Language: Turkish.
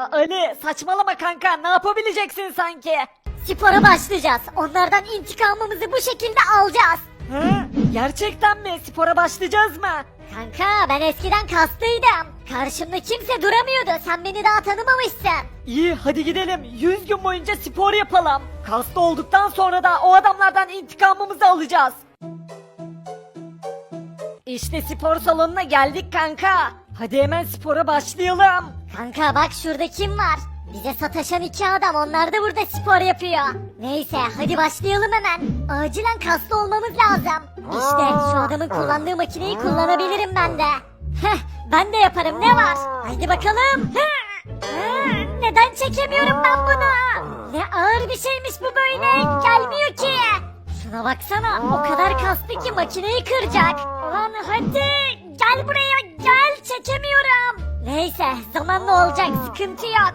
Ali saçmalama kanka ne yapabileceksin sanki? Spora başlayacağız. Onlardan intikamımızı bu şekilde alacağız. Hı? Gerçekten mi? Spora başlayacağız mı? Kanka ben eskiden kaslıydım. Karşımda kimse duramıyordu. Sen beni daha tanımamışsın. İyi hadi gidelim. 100 gün boyunca spor yapalım. Kaslı olduktan sonra da o adamlardan intikamımızı alacağız. İşte spor salonuna geldik kanka. Hadi hemen spora başlayalım. Kanka bak şurada kim var? Bize sataşan iki adam onlar da burada spor yapıyor. Neyse hadi başlayalım hemen. Acilen kaslı olmamız lazım. İşte şu adamın kullandığı makineyi kullanabilirim ben de. Heh ben de yaparım ne var? Haydi bakalım. Hı, Neden çekemiyorum ben bunu? Ne ağır bir şeymiş bu böyle. Gelmiyor ki. Şuna baksana o kadar kaslı ki makineyi kıracak. Ulan hadi gel buraya. Neyse zamanla olacak sıkıntı yok.